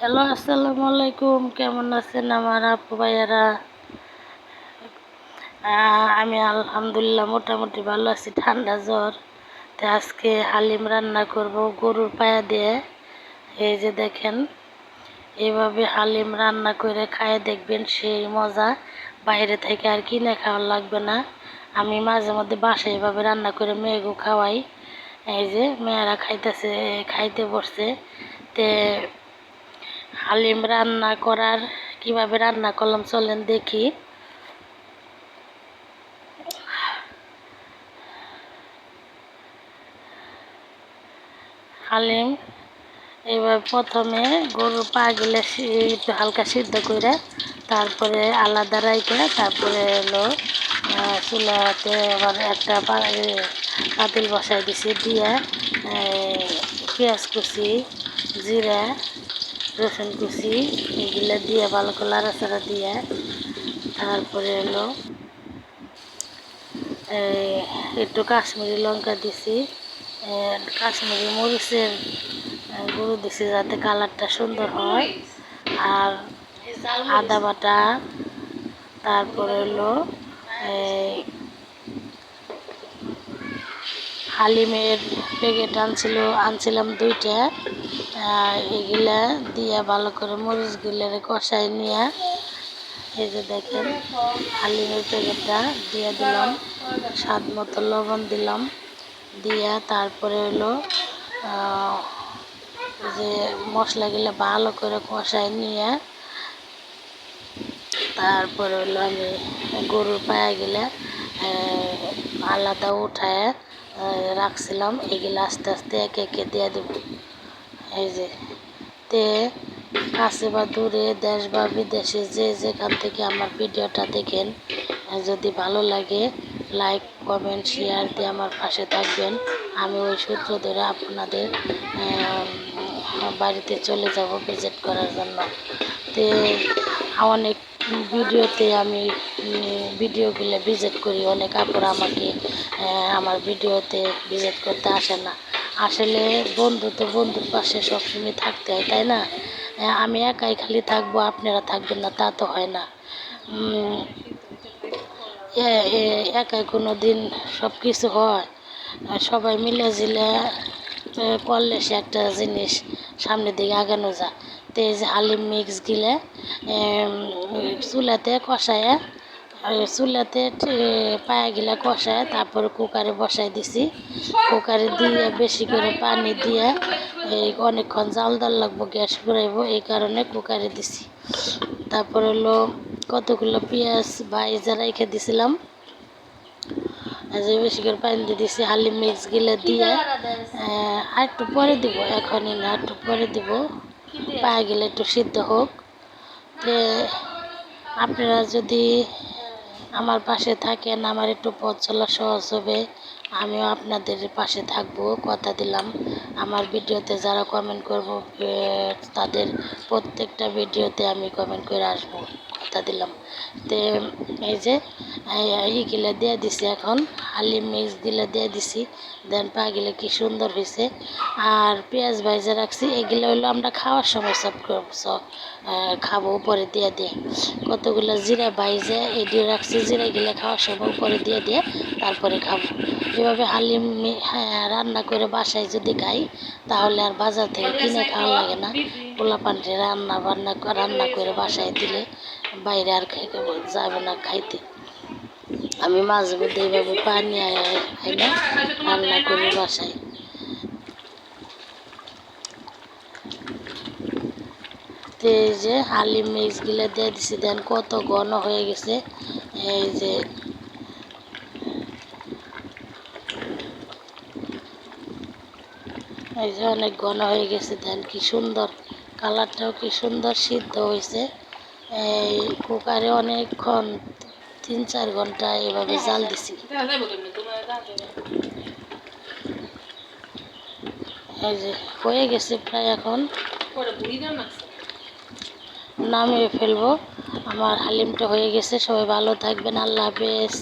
Hello, আসসালামু আলাইকুম। কেমন আছেন আমার আপু ভাইয়ারা? আমি আলহামদুলিল্লাহ মোটামুটি ভালো আছি, ঠান্ডা জ্বর। তো আজকে হালিম রান্না করব গরুর পায়া দিয়ে। এই যে দেখেন এইভাবে হালিম রান্না করে খায়, দেখবেন সেই মজা বাইরে থেকে আর কিনে খাওয়ার লাগবে না। আমি মাঝে মধ্যে বাসায় এভাবে রান্না করে মেয়েগো খাওয়াই। এই যে মেয়েরা খাইতেছে, খাইতে বসছে। তে হালিম রান্না করার কীভাবে রান্না করলাম চলেন দেখি। হালিম এবার প্রথমে গরুর গেলে একটু হালকা সিদ্ধ করে তারপরে আলাদা রাইখে তারপরে আহ, চুলাতে আবার একটা পাতিল বসাই দিছি দিয়ে পেঁয়াজ কুচি জিরা রসুন কুচি, এগুলো দিয়ে ভালো করে লাড়াচাড়া দিয়ে তারপরে হলো একটু কাশ্মীরি লঙ্কা দিছি কাশ্মীরি মরিচের গুঁড়ো দিছি যাতে কালারটা সুন্দর হয়। আর আদা বাটা, তারপরে হলো হালিমের প্যাকেট আনছিল, আনছিলাম দুইটা। এগুলা দিয়ে ভালো করে মরিচ মরিচগুলো কষাই নিয়ে, এই যে দেখেন, হালিমের প্যাকেটটা দিয়ে দিলাম, স্বাদ মতো লবণ দিলাম, দিয়ে তারপরে হলো যে মশলাগুলো ভালো করে কষাই নিয়ে, তারপরে হলো আমি গরুর পায়া গেলে আলাদা উঠায় রাখছিলাম, এগুলো আস্তে আস্তে একে একে দিয়ে দেব। এই যে, তে কাছে বা দূরে, দেশ বা বিদেশে, যে যেখান থেকে আমার ভিডিওটা দেখেন যদি ভালো লাগে লাইক কমেন্ট শেয়ার দিয়ে আমার পাশে থাকবেন। আমি ওই সূত্র ধরে আপনাদের বাড়িতে চলে যাব ভিজিট করার জন্য। তে অনেক ভিডিওতে আমি ভিডিওগুলো ভিজিট করি। অনেক আপুরা আমাকে আমার ভিডিওতে ভিজিট করতে আসে না। আসলে বন্ধু তো বন্ধুর পাশে সবসময় থাকতে হয়, তাই না? আমি একাই খালি থাকব, আপনারা থাকবেন না, তা তো হয় না। একাই কোনো দিন সব কিছু হয়। সবাই মিলে জিলে করলে সে একটা জিনিস সামনের দিকে আগানো যায়। তো এই যে হালিম মিক্স গিলে চুলাতে কষায় চুলাতে টে- পায়া কষায়, তারপরে কুকারে বসাই দিছি। কুকারে দিয়ে বেশি করে পানি দিয়ে এই অনেকক্ষণ জাল দাল লাগবো, গ্যাস ঘুরাইবো, এই কারণে কুকারে দিছি। তারপর হলো কতগুলো পেঁয়াজ ভাইজা রেখে দিছিলাম যে বেশি করে পানি দিয়ে দিছি, হালি মিক্স গিলে দিয়ে আর একটু পরে দিব, এখনই না, একটু পরে দিব। পায়ে একটু সিদ্ধ হোক। আপনারা যদি আমার পাশে থাকেন, আমার একটু পথ চলা সহজ হবে। আমিও আপনাদের পাশে থাকব, কথা দিলাম। আমার ভিডিওতে যারা কমেন্ট করব তাদের প্রত্যেকটা ভিডিওতে আমি কমেন্ট করে আসব। কথা দিলাম। তে এই যে এইগুলো দিয়ে দিছি এখন হালি মিক্স দিলে দিয়ে দিছি, দেন পা গেলে কি সুন্দর হয়েছে আর পেঁয়াজ ভাইজা রাখছি, এগুলো হলো আমরা খাওয়ার সময় সব খাব উপরে দিয়ে দিয়ে। কতগুলো জিরা ভাইজা এডিও রাখছি, জিরা গিলে খাওয়ার সময় উপরে দিয়ে দিয়ে তারপরে খাব। এভাবে হালিম রান্না করে বাসায় যদি খাই, তাহলে আর বাজার থেকে কিনে খাওয়া লাগে না। পোলা পান্ডে রান্না বান্না রান্না করে বাসায় দিলে বাইরে আর খাইতে যাবে না খাইতে। আমি মাঝে মধ্যে এইভাবে পানি খাই না, রান্না করি বাসায়। এই যে হালিম মিক্সগুলো দিয়ে দিছি, দেন কত ঘন হয়ে গেছে। এই যে এই যে অনেক ঘন হয়ে গেছে, দেন কি সুন্দর। কালারটাও কি সুন্দর, সিদ্ধ হয়েছে। এই কুকারে অনেকক্ষণ তিন চার ঘণ্টা এভাবে জাল দিছি। হয়ে গেছে প্রায় এখন। নামিয়ে ফেলব। আমার হালিমটা হয়ে গেছে। সবাই ভালো থাকবেন। আল্লাহ হাফেজ।